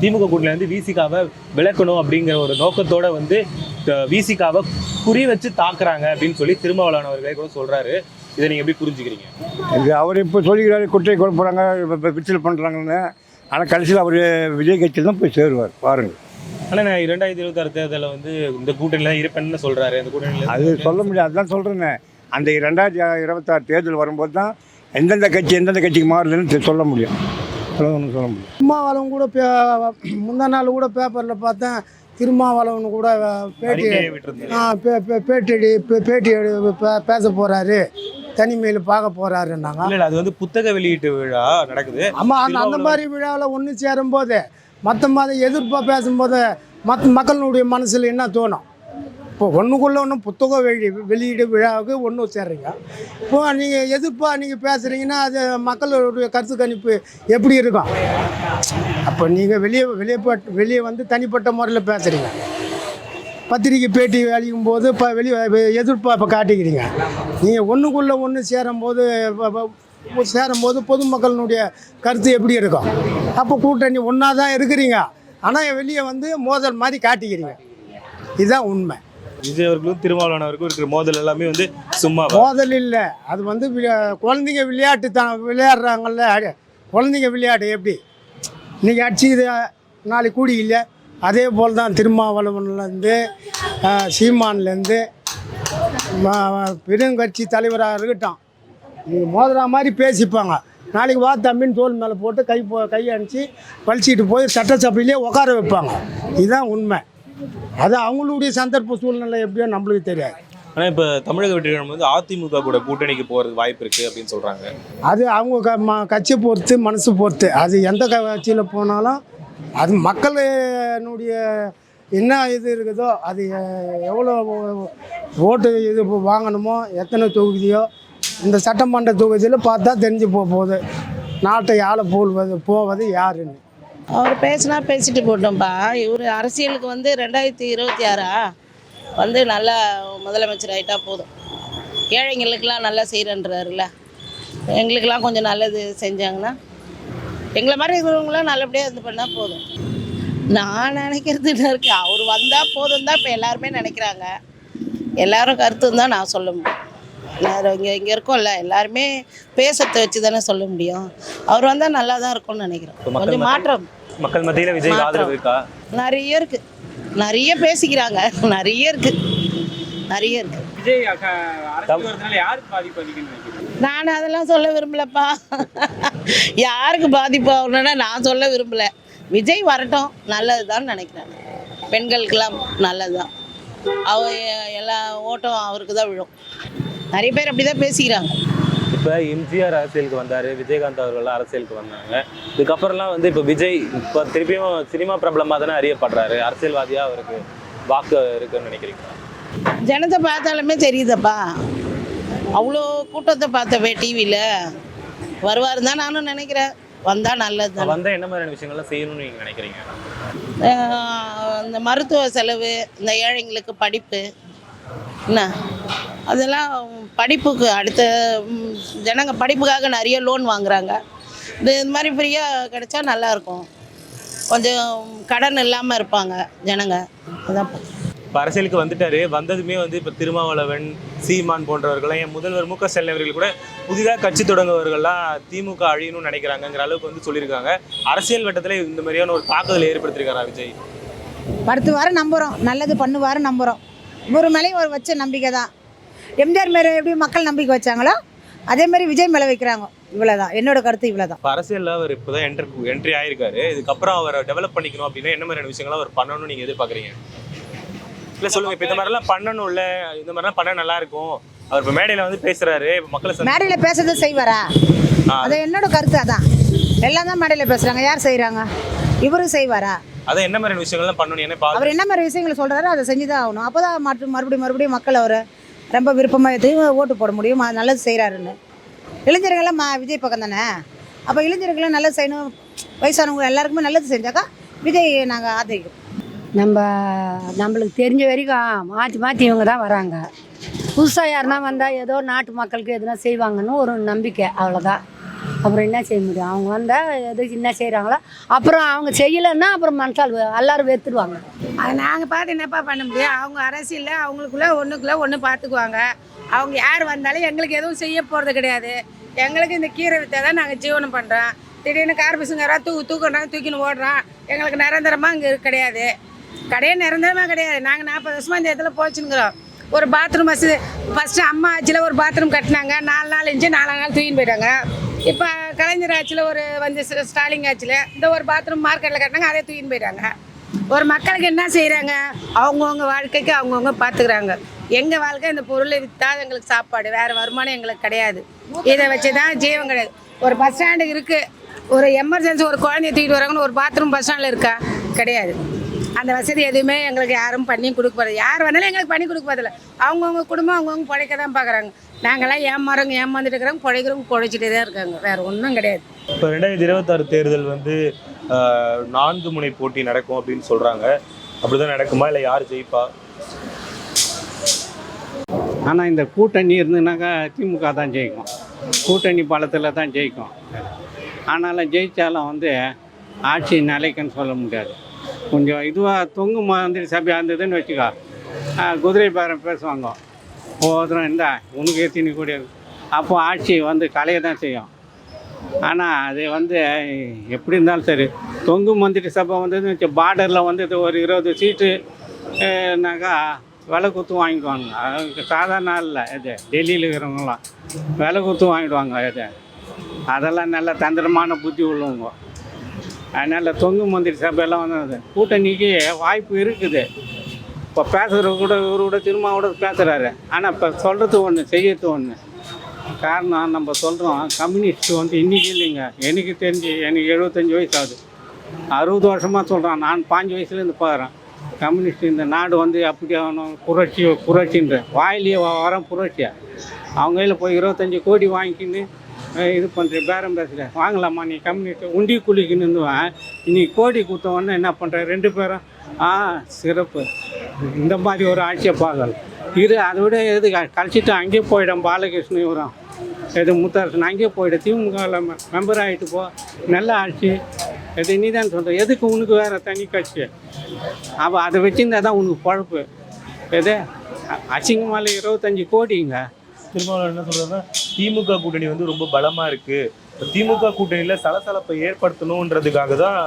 திமுக கூட்டில இருந்து விசிகாவை விளக்கணும் அப்படிங்கிற ஒரு நோக்கத்தோட வந்து விசிகாவை குறி வச்சு தாக்குறாங்க அப்படின்னு சொல்லி திருமாவளவன் அவர்களே கூட சொல்றாரு. இதை நீங்க எப்படி புரிஞ்சுக்கிறீங்க? இது அவர் இப்போ சொல்லிக்கிறாரு குட்டை கொலை போகிறாங்க விச்சல் பண்ணுறாங்கன்னு ஆனால் கடைசியில் அவர் விஜய் கட்சியில் தான் போய் சேருவார் பாருங்கள் ஆனா நான் இரண்டாயிரத்தி இருபத்தி ஆறு தேர்தலில் வந்து இந்த கூட்டணியில தான் இருப்பேன்னு சொல்றாரு. அந்த கூட்டணியில அது சொல்ல முடியாது அதுதான் சொல்கிறேன்னே அந்த ரெண்டாயிரத்தி இருபத்தாறு தேர்தல் வரும்போது தான் எந்தெந்த கட்சி எந்தெந்த கட்சிக்கு மாறுதுன்னு சொல்ல முடியும். ஒன்றும் சொல்ல முடியும் திருமாவளவன் கூட பே முந்தா நாள் கூட பேப்பரில் பார்த்தேன். திருமாவளவன் கூட பேட்டி. ஆ, பேட்டி பேட்டி பேச போகிறாரு தனிமையில் பார்க்க போகிறாருன்னாங்க இல்ல அது வந்து புத்தக வெளியீட்டு விழா நடக்குது. ஆமாம் அந்த அந்த மாதிரி விழாவில் ஒன்று சேரும்போது மற்ற மாதிரி எதிர்ப்பாக பேசும்போது மற்ற மக்களுடைய மனசில் என்ன தோணும்? இப்போ ஒன்றுக்குள்ளே ஒன்றும் புத்தக வெளி வெளியீடு விழாவுக்கு ஒன்றும் சேர்றீங்க. இப்போ நீங்கள் எதிர்ப்பாக நீங்கள் பேசுகிறீங்கன்னா அது மக்களுடைய கருத்து கணிப்பு எப்படி இருக்கும்? அப்போ நீங்கள் வெளியே வெளியே பட் வெளியே வந்து தனிப்பட்ட முறையில் பேசுகிறீங்க பத்திரிக்கை பேட்டி அளிக்கும் போது இப்போ வெளியே எதிர்ப்பாக இப்போ காட்டிக்கிறீங்க நீங்கள் ஒன்றுக்குள்ளே ஒன்று சேரும்போது சேரும்போது பொதுமக்களினுடைய கருத்து எப்படி இருக்கும்? அப்போ கூட்டணி ஒன்றா தான் இருக்கிறீங்க. ஆனால் வெளியே வந்து மோதல் மாதிரி காட்டிக்கிறீங்க. இதுதான் உண்மை. விஜய் அவர்களும் திருமாவளவன் அவருக்கும் இருக்கிற மோதல் எல்லாமே வந்து சும்மா மோதல் இல்லை. அது வந்து குழந்தைங்க விளையாட்டு தான் விளையாடுறாங்கல்ல. குழந்தைங்க விளையாட்டு எப்படி? இன்னைக்கு அடிச்சு இது நாளைக்கு கூடி இல்லை அதே போல் தான் திருமாவளவன்லேருந்து சீமான்லேருந்து பெருங்கட்சி தலைவராக இருக்கட்டும். நீங்கள் மோதுற மாதிரி பேசிப்பாங்க. நாளைக்கு வா தம்பின்னு தோல் மேலே போட்டு கை போ கை அணிச்சு பழிச்சிட்டு போய் சட்டசபையிலே உட்கார வைப்பாங்க. இதுதான் உண்மை. அது அவங்களுடைய சந்தர்ப்ப சூழ்நிலை எப்படியோ நம்மளுக்கு தெரியாது. ஆனா இப்ப தமிழக வெற்றிகழகம் வந்து அதிமுக கூட கூட்டணிக்கு போறதுக்கு வாய்ப்பு இருக்கு அப்படின்னு சொல்றாங்க. அது அவங்க க ம கட்சியை பொறுத்து மனசு பொறுத்து. அது எந்த கட்சியில் போனாலும் அது மக்களுடைய என்ன இது இருக்குதோ அது எவ்வளோ ஓட்டு இது வாங்கணுமோ எத்தனை தொகுதியோ இந்த சட்டமன்ற தொகுதியில் பார்த்தா தெரிஞ்சு போக போகுது. நாட்டை ஆள போல்வது போவது யாருன்னு. அவர் பேசினா பேசிட்டு போட்டோம்ப்பா இவர் அரசியலுக்கு வந்து ரெண்டாயிரத்தி இருபத்தி ஆறா? வந்து நல்லா முதலமைச்சர் ஆகிட்டா போதும். ஏழைங்களுக்கெல்லாம் நல்லா செய்கிறன்றாருல எங்களுக்கெல்லாம் கொஞ்சம் நல்லது செஞ்சாங்கன்னா எங்களை மாதிரி இருக்கிறவங்களாம் நல்லபடியாக இது பண்ணால் போதும். நான் நினைக்கிறது என்ன இருக்கு அவர் வந்தால் போதும் தான் இப்போ எல்லாருமே நினைக்கிறாங்க. எல்லாரும் கருத்து தான் நான் சொல்ல முடியும். எல்லாரும் இங்கே இங்கே இருக்கோம்ல எல்லாருமே பேசத்தை வச்சு தானே சொல்ல முடியும். அவர் வந்தால் நல்லா தான் இருக்கும்னு நினைக்கிறேன். கொஞ்சம் மாற்றம். மக்கள் மத்தியில விஜய். ஆதரவு இருக்கா? நிறைய இருக்கு. நிறைய பேசிக்கிறாங்க. நிறைய இருக்கு. நிறைய இருக்கு. நான் அதெல்லாம் சொல்ல விரும்பலப்பா. யாருக்கு பாதிப்பு ஆகணும்னா நான் சொல்ல விரும்பல. விஜய் வரட்டும். நல்லதுதான் நினைக்கிறேன். பெண்களுக்கெல்லாம் நல்லதுதான். அவ எல்லா ஓட்டம் அவருக்கு தான் விழும். நிறைய பேர் அப்படி தான் பேசிக்கிறாங்க. இப்ப எம்ஜிஆர் அரசியலுக்கு வந்தாரு விஜயகாந்த் அவர்கள் அரசியலுக்கு வந்தாங்க. இதுக்கப்புறம்லாம் வந்து இப்ப விஜய் இப்ப திருப்பியும் சினிமா பிரபலமா தானே அறியப்படுறாரு. அரசியல்வாதியா அவருக்கு வாக்கு இருக்குன்னு நினைக்கிறீங்களா? ஜனத்தை பார்த்தாலுமே தெரியுதப்பா. அவ்வளோ கூட்டத்தை பார்த்தவே டிவியில் வருவார் தான் நானும் நினைக்கிறேன். வந்தால் நல்லது தானே. வந்தா என்ன மாதிரியான விஷயங்கள்லாம் செய்யணும்னு நீங்க நினைக்கிறீங்க? இந்த மருத்துவ செலவு இந்த ஏழைங்களுக்கு படிப்பு என்ன? அதெல்லாம் படிப்புக்கு அடுத்த ஜனங்க படிப்புக்காக நிறைய லோன் வாங்குறாங்க. இது இது மாதிரி ஃப்ரீயாக கிடைச்சா நல்லாயிருக்கும் கொஞ்சம் கடன் இல்லாமல் இருப்பாங்க ஜனங்க. அதான். இப்ப அரசியலுக்கு வந்துட்டாரு. வந்ததுமே வந்து இப்ப திருமாவளவன் சீமான் போன்றவர்கள் என் முதல்வர் மு க ஸ்டாலின் அவர்கள் கூட புதிதாக கட்சி தொடங்குவவர்கள்லாம் திமுக அழியணும்னு நினைக்கிறாங்கங்கிற அளவுக்கு வந்து சொல்லியிருக்காங்க. அரசியல் வட்டத்துல இந்த மாதிரியான ஒரு தாக்குதல் ஏற்படுத்தியிருக்காரா விஜய்? மருத்துவார நம்புகிறோம் நல்லது பண்ணுவார் நம்புகிறோம் இவர் மேலேயும் ஒரு வச்ச நம்பிக்கை தான். எம்ஜிஆர் மேலே எப்படி மக்கள் நம்பிக்கை வச்சாங்களோ அதே மாதிரி விஜய் மேலே வைக்கிறாங்க. இவ்வளோதான் என்னோட கருத்து இவ்வளோ தான் இப்போ அரசியல்ல அவர் இப்போதான் என்ட்ரி என்ட்ரி ஆயிருக்காரு. இதுக்கப்புறம் அவரை டெவலப் பண்ணிக்கணும் அப்படின்னா என்ன மாதிரியான விஷயங்களை அவர் பண்ணணும்னு நீங்க எதிர்பார்க்குறீங்க? இல்ல சொல்லுங்க. இப்போ இந்த மாதிரிலாம் பண்ணணும்ல. இந்த மாதிரிலாம் பண்ண நல்லா இருக்கும். அவர் இப்போ மேடையில வந்து பேசுறாரு. இப்ப மக்களை மேடையில் பேசுறது செய்வாரா? அது என்னோட கருத்து அதான். எல்லாம் தான் மேடையில் பேசுகிறாங்க யார் செய்கிறாங்க இவரும் செய்வாரா? அதான் என்ன மாதிரியான விஷயங்கள்லாம் பண்ணணும்? என்ன பா அவர் என்ன மாதிரி விஷயங்களை சொல்கிறாரோ அதை செஞ்சு தான் ஆகணும். அப்போ தான் மற்ற மறுபடியும் மறுபடியும் மக்கள் அவரை ரொம்ப விருப்பமாக எடுத்து ஓட்டு போட முடியும். அது நல்லது செய்கிறாருன்னு இளைஞர்கள்லாம் மா விஜய் பக்கம் தானே? அப்போ இளைஞர்களும் நல்லது செய்யணும். வயசானவங்க எல்லாருக்குமே நல்லது செஞ்சாக்கா விஜய் நாங்கள் ஆதரிக்கிறோம். நம்ம நம்மளுக்கு தெரிஞ்ச வரைக்கும் மாற்றி மாற்றி இவங்க தான் வராங்க. புதுசாக யாருன்னா வந்தால் ஏதோ நாட்டு மக்களுக்கு எதுனா செய்வாங்கன்னு ஒரு நம்பிக்கை. அவ்வளோதான் அப்புறம் என்ன செய்ய முடியும்? அவங்க வந்தால் எது என்ன செய்கிறாங்களோ அப்புறம் அவங்க செய்யலைன்னா அப்புறம் மனசால் எல்லாரும் வெத்துடுவாங்க. அது நாங்கள் பார்த்து என்னப்பா பண்ண முடியும்? அவங்க அரசியலில் அவங்களுக்குள்ளே ஒன்றுக்குள்ளே ஒன்று பார்த்துக்குவாங்க. அவங்க யார் வந்தாலும் எங்களுக்கு எதுவும் செய்ய போகிறது கிடையாது. எங்களுக்கு இந்த கீரை வித்தை தான் நாங்கள் ஜீவனம் பண்ணுறோம் திடீர்னு கார் பசங்காரா தூ தூக்குறாங்க தூக்கின்னு ஓடுறோம் எங்களுக்கு நிரந்தரமாக இங்கே கிடையாது. கடையே நிரந்தரமாக கிடையாது. நாங்கள் நாற்பது வருஷமாக இந்த இடத்துல போச்சுங்கிறோம் ஒரு பாத்ரூம் வசதி ஃபஸ்ட்டு அம்மா ஆச்சியில் ஒரு பாத்ரூம் கட்டினாங்க. நாலு நாள் இஞ்சி நாலு நாள் தூக்கின்னு போயிட்டாங்க. இப்போ கலைஞர் ஆட்சியில் ஒரு வந்து ஸ்டாலின் ஆட்சியில் இந்த ஒரு பாத்ரூம் மார்க்கெட்டில் கட்டினாங்க அதே தூக்கின்னு போயிட்டாங்க. ஒரு மக்களுக்கு என்ன செய்கிறாங்க அவங்கவுங்க வாழ்க்கைக்கு அவங்கவுங்க பார்த்துக்கிறாங்க எங்கள் வாழ்க்கை இந்த பொருளை விற்றா எங்களுக்கு சாப்பாடு வேறு வருமானம் எங்களுக்கு கிடையாது. இதை வச்சு தான் ஜீவன் கிடையாது. ஒரு பஸ் ஸ்டாண்டு இருக்குது ஒரு எமர்ஜென்சி ஒரு குழந்தைய தூக்கிட்டு வராங்கன்னு ஒரு பாத்ரூம் பஸ் ஸ்டாண்டில் இருக்கா? கிடையாது. அந்த வசதி எதுவுமே எங்களுக்கு யாரும் பண்ணி கொடுக்க போகிறது யார் வேணாலும் எங்களுக்கு பண்ணி கொடுக்க போதில்ல அவங்கவுங்க குடும்பம் அவங்கவுங்க பிழைக்க தான் பார்க்குறாங்க நாங்களாம் ஏமாறவங்க ஏமாந்துட்டு இருக்கிறோம் பிழைக்கிறவங்க பிழைச்சிட்டே தான் இருக்காங்க. வேறு ஒன்றும் கிடையாது. இப்போ ரெண்டாயிரத்தி இருபத்தாறு தேர்தல் வந்து நான்கு முனை போட்டி நடக்கும் அப்படின்னு சொல்றாங்க. அப்படிதான் நடக்குமா? இல்லை யார் ஜெயிப்பா? ஆனால் இந்த கூட்டணி இருந்துனாக்கா திமுக தான் ஜெயிக்கும். கூட்டணி பலத்தில் தான் ஜெயிக்கும். ஆனாலும் ஜெயித்தாலும் வந்து ஆட்சி நிலைக்குன்னு சொல்ல முடியாது. கொஞ்சம் இதுவாக தொங்கு மாதிரி சபையாக இருந்ததுன்னு வச்சுக்கோ. குதிரை பேரம் பேசுவாங்க. ஒவ்வொருத்தரும் இருந்தா உனக்கு எத்தினி கூடியது அப்போ ஆட்சி வந்து கலையை தான் செய்யும். ஆனால் அது வந்து எப்படி இருந்தாலும் சரி தொங்கு மந்திரி சபை வந்ததுன்னு வச்சு பார்டரில் வந்து இது ஒரு இருபது சீட்டு நாக்கா விலை குத்து வாங்கிடுவாங்க. அது சாதாரண இல்லை இது டெல்லியில் இருக்கிறவங்களாம் விலை குத்து வாங்கிடுவாங்க இது. அதெல்லாம் நல்ல தந்திரமான புத்தி உள்ளவங்க. அதனால் தொங்கு மந்திரி சபையெல்லாம் வந்து கூட்டணிக்கு வாய்ப்பு இருக்குது. இப்போ பேசுகிற கூட இவர் கூட திரும்ப கூட பேசுகிறாரு ஆனால் இப்போ சொல்கிறது ஒன்று செய்யறது ஒன்று காரணம் நம்ம சொல்கிறோம் கம்யூனிஸ்ட் வந்து இன்றைக்கி இல்லைங்க. எனக்கு தெரிஞ்சு எனக்கு எழுபத்தஞ்சி வயசு ஆகுது அறுபது வருஷமாக சொல்கிறான் நான் பாஞ்சு வயசுலேருந்து பார்க்குறேன் கம்யூனிஸ்ட் இந்த நாடு வந்து அப்படி ஆகணும் புரட்சி புரட்சின்ற. வாயிலேயே வரோம் புரட்சியாக அவங்க கையில் போய் இருபத்தஞ்சி கோடி வாங்கிக்கின்னு இது பண்ணுற பேரம் பேசுகிறேன் வாங்கலாமா? நீ கம்மி உண்டி குளிக்கணுன்னுவேன் இன்னைக்கு கோடி கொடுத்தவொடனே என்ன பண்ணுற ரெண்டு பேரும். ஆ சிறப்பு. இந்த மாதிரி ஒரு ஆட்சியை பார்க்கல இரு அதை விட எது? கழிச்சிட்டு அங்கேயே போயிடும். பாலகிருஷ்ணன் இவரும். எது? முத்தரசன். அங்கேயே போயிடும் திமுக மெம்பர் ஆகிட்டு போ. நல்ல ஆட்சி. எது? நீ தான் சொல்கிற எதுக்கு உனக்கு வேறு தனி கட்சி? அப்போ அதை வச்சுருந்தா தான் உனக்கு பழப்பு. எது? அசிங்கமால இருபத்தஞ்சி கோடிங்க. திருமாவளவன் என்ன சொல்றாருன்னா திமுக கூட்டணி வந்து ரொம்ப பலமா இருக்கு. திமுக கூட்டணியில சலசலப்பை ஏற்படுத்தணுன்றதுக்காக தான்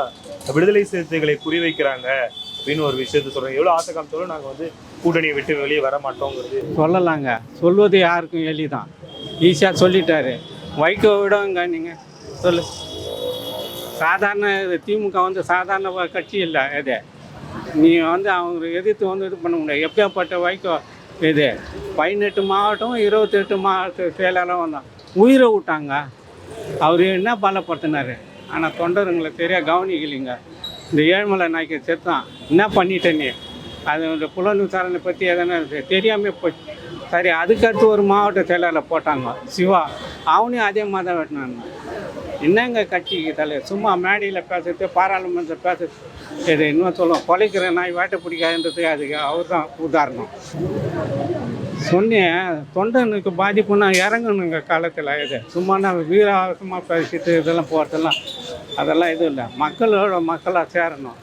விடுதலை சிறுத்தைகளை குறிவைக்கிறாங்க அப்படின்னு ஒரு விஷயத்த சொல்றாங்க. எவ்வளவு ஆசை காமிச்சாலும் நாங்க வந்து கூட்டணியை விட்டு வெளியே வர மாட்டோங்கிறது. சொல்லலாங்க. சொல்வது யாருக்கும் எளிதான். ஈஸியா சொல்லிட்டாரு. வைகோ விடங்க நீங்கள் சொல்லு. சாதாரண திமுக வந்து சாதாரண கட்சி இல்லை இது. நீ வந்து அவங்க எதிர்த்து வந்து இது பண்ண முடியாது. எப்பேற்பட்ட வைகோ இது பதினெட்டு மாவட்டம் இருபத்தெட்டு மாவட்ட செயலாளர் வந்தான் உயிரை விட்டாங்க அவர் என்ன பலப்படுத்தினார்? ஆனால் தொண்டருங்களை சரியாக கவனிக்கலைங்க. இந்த ஏழ்மலை நாய்க்கு செத்தான் என்ன பண்ணிட்டேன் நீ? அது இந்த புலன் விசாரணை பற்றி எதனா தெரியாமல் போச்சு. சரி அதுக்கடுத்து ஒரு மாவட்ட செயலாளர் போட்டாங்க. சிவா. அவனையும் அதே மாதிரி தான் வெட்டினாங்க. என்னங்க கட்சிக்கு தலைவர்? சும்மா மேடையில் பேசுறது பாராளுமன்றத்தில் பேசுறது இது இன்னும் சொல்லுவோம். கொலைக்கிற நாய் வேட்டை பிடிக்காதுன்றதுக்கு அதுக்கு அவர் தான் உதாரணம். சொன்னேன் தொண்டனுக்கு பாதிப்புனா இறங்கணுங்க காலத்தில். இது சும்மா நான் வீராவசமாக பேசிட்டு இதெல்லாம் போகிறதெல்லாம் அதெல்லாம் எதுவும் இல்லை. மக்களோட மக்களாக சேரணும்.